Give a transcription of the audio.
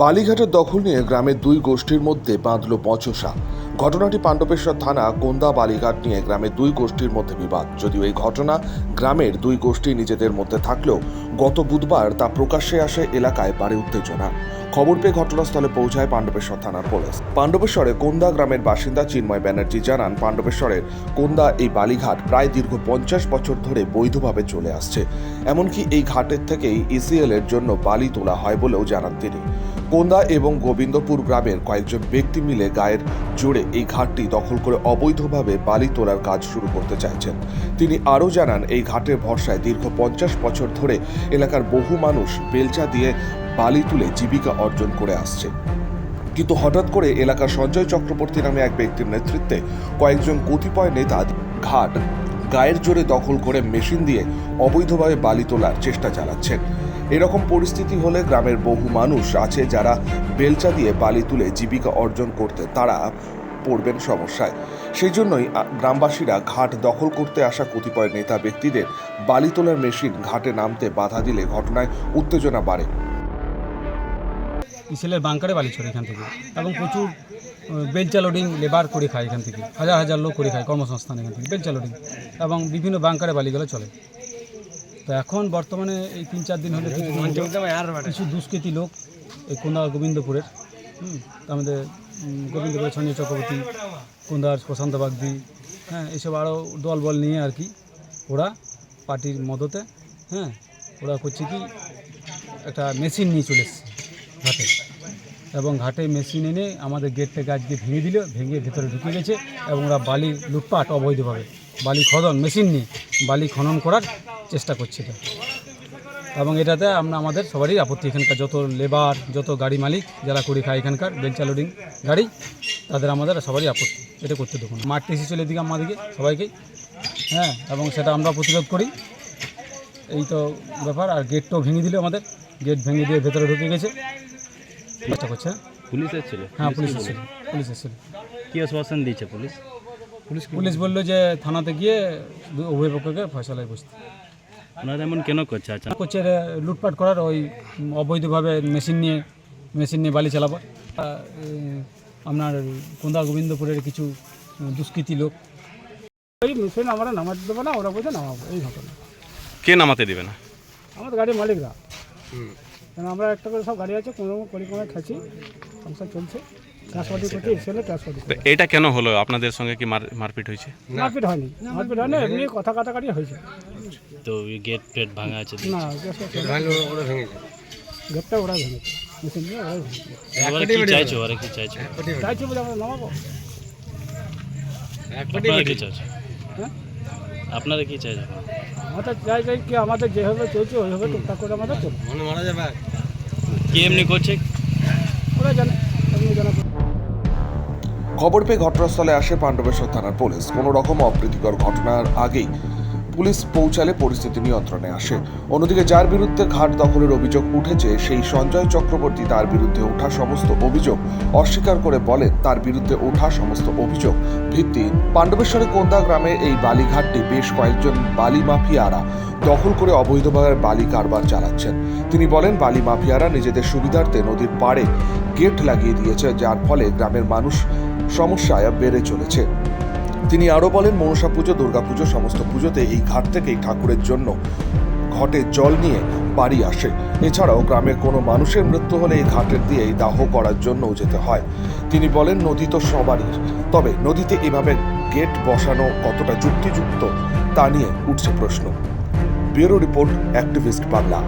বালিঘাটের দখল নিয়ে গ্রামের দুই গোষ্ঠীর মধ্যে বাঁধল বচসা। ঘটনাটি পাণ্ডবেশ্বর থানা কোন্দা বালিঘাট নিয়ে গ্রামের দুই গোষ্ঠীর মধ্যে বিবাদ। যদিও এই ঘটনা গ্রামের দুই গোষ্ঠী নিজেদের মধ্যে থাকলেও গত বুধবার তা প্রকাশ্যে আসে এলাকায় বাড়ি উত্তেজনা। খবর পেয়ে ঘটনাস্থলে পৌঁছায় পাণ্ডবেশ্বর থানার পুলিশ। পাণ্ডবেশ্বরে কোন্দা গ্রামের বাসিন্দা চিন্ময় ব্যানার্জি জানান, পাণ্ডবেশ্বরের কোন্দা এই বালিঘাট প্রায় দীর্ঘ পঞ্চাশ বছর ধরে বৈধভাবে চলে আসছে। এমনকি এই ঘাটের থেকেই ইসিএল এর জন্য বালি তোলা হয় বলেও জানান তিনি। কোন্দা এবং গোবিন্দপুর গ্রামের কয়েকজন ব্যক্তি মিলে গায়ের জোরে এই ঘাটটি দখল করে অবৈধভাবে বালি তোলার কাজ শুরু করতে চাইছেন। তিনি আরও জানান, এই ঘাটের ভরসায় দীর্ঘ পঞ্চাশ বছর ধরে এলাকার বহু মানুষ বেলচা দিয়ে বালি তুলে জীবিকা অর্জন করে আসছে। কিন্তু হঠাৎ করে এলাকার সঞ্জয় চক্রবর্তী নামে এক ব্যক্তির নেতৃত্বে কয়েকজন কতিপয় নেতা ঘাট গায়ের জোরে দখল করে মেশিন দিয়ে অবৈধভাবে বালি তোলার চেষ্টা চালাচ্ছেন। এরকম পরিস্থিতি হলে গ্রামের বহু মানুষ আছে যারা বেলচা দিয়ে বালি তুলে জীবিকা অর্জন করতে তারা পড়বেন সমস্যায়। সেই জন্যই গ্রামবাসীরা ঘাট দখল করতে আসা কতিপয় নেতা ব্যক্তিদের বালি তোলার মেশিন ঘাটে নামতে বাধা দিলে ঘটনায় উত্তেজনা বাড়ে। ইসেলের বাংকারে বালি ছড়ে এখান থেকে এবং প্রচুর বেলচা লোডিং লেবার করে খায় এখান থেকে। হাজার হাজার লোক করে খায় কর্মসংস্থান এখান থেকে, বেলচা লোডিং এবং বিভিন্ন বাংকারে বালিগুলো চলে। তো এখন বর্তমানে এই তিন চার দিন হলে কিছু কিছু দুষ্কৃতী লোক এই কোন্দা গোবিন্দপুরের হুম, তার মধ্যে উম, গোবিন্দপুরের সঞ্জয় চক্রবর্তী কোন্দার প্রশান্ত বাগদি হ্যাঁ এইসব আরও দল বল নিয়ে আর কি ওরা পার্টির মদতে হ্যাঁ ওরা করছে কি একটা মেশিন নিয়ে চলে এসছে ঘাটে। এবং ঘাটে মেশিন এনে আমাদের গেটটা গাছ দিয়ে ভেঙে দিল ভেঙে ভেতরে ঢুকে গেছে এবং ওরা বালি লুটপাট অবৈধভাবে বালি খনন মেশিন নিয়ে বালি খনন করার চেষ্টা করছে এটা। এবং এটাতে আমরা আমাদের সবারই আপত্তি এখানকার যত লেবার যত গাড়ি মালিক যারা করে খায় এখানকার বেলচা লোডিং গাড়ি তাদের আমাদের সবারই আপত্তি এটা করতে দেখুন মাঠ এসে চলে দিকে আমাদেরকে সবাইকেই হ্যাঁ এবং সেটা আমরা প্রতিরোধ করি। এই তো ব্যাপার আর গেটটাও ভেঙে দিল আমাদের গেট ভেঙে দিয়ে ভেতরে ঢুকে গেছে। চেষ্টা করছে পুলিশ এসেছিল? হ্যাঁ পুলিশ এসেছিল পুলিশ এসেছিল। কি আশ্বাসন দিয়েছে পুলিশ? পুলিশ বলল যে থানাতে গিয়ে পক্ষকে ফয়সলায় বসতে। ওনারা এমন কেন করছে? আচ্ছা। করছে লুটপাট করার ওই অবৈধভাবে মেশিন নিয়ে মেশিন নিয়ে বালি চালাবার আপনার কোন্দা গোবিন্দপুরের কিছু দুষ্কৃতী লোক। ওই মেশিন আমরা নামাতে দেবো না ওরা বলছে নামাবো এই ঘটনা। কে নামাতে দেবে না? আমাদের গাড়ির মালিকরা। আমরা একটা করে সব গাড়ি আছে কোনো পরিক্রমা খাচ্ছি সংসার চলছে। এটা কেন হলো? আপনাদের সঙ্গে কি মার- মারপিট হয়েছে? মারপিট হয়নি। মারপিট হয়নি এমনি কথা কাটাকাটি হয়েছে। তো গেট টেট ভাঙা আছে না গেটটা ওরা ভেঙেছে মেশিন দিয়ে ওরাই ভেঙেছে কি চাইছো আরে কি চাইছো। চাইছি বলে আমরা নামাবো? আপনারা কি চাইছো? হ্যাঁ? আপনারা কি চাইছো? আমাদের চাই চাই কি আমাদের যেভাবে চলছে ওইভাবে টুকটাক করে আমাদের চলবে। কি এমনি করছে? ওরা জানা খবর পেয়ে ঘটনাস্থলে আসে পাণ্ডবেশ্বর থানার পুলিশ। কোনো রকম অপ্রীতিকর ঘটনার আগেই পুলিশ পৌঁছালে পরিস্থিতি নিয়ন্ত্রণে আসে। অন্যদিকে যার বিরুদ্ধে ঘাট দখলের অভিযোগ উঠেছে, সেই সঞ্জয় চক্রবর্তী তার বিরুদ্ধে ওঠা সমস্ত অভিযোগ অস্বীকার করে বলেন, তার বিরুদ্ধে ওঠা সমস্ত অভিযোগ ভিত্তিহীন পাণ্ডবেশ্বরের কোন্দা গ্রামে এই বালিঘাটটি বেশ কয়েকজন বালি মাফিয়ারা দখল করে অবৈধভাবে বালি কারবার চালাচ্ছেন। তিনি বলেন, বালি মাফিয়ারা নিজেদের সুবিধার্থে নদীর পাড়ে গেট লাগিয়ে দিয়েছে, যার ফলে গ্রামের মানুষ সমস্যায় বেড়ে চলেছে। তিনি আরও বলেন, মনসা পুজো দুর্গাপুজো সমস্ত পুজোতে এই ঘাট থেকেই ঠাকুরের জন্য ঘটে জল নিয়ে বাড়ি আসে। এছাড়াও গ্রামের কোনো মানুষের মৃত্যু হলে এই ঘাটের দিয়েই দাহ করার জন্যও যেতে হয়। তিনি বলেন, নদী তো সবারই। তবে নদীতে এভাবে গেট বসানো কতটা যুক্তিযুক্ত তা নিয়ে উঠছে প্রশ্ন। Bureau report, activist Bangla.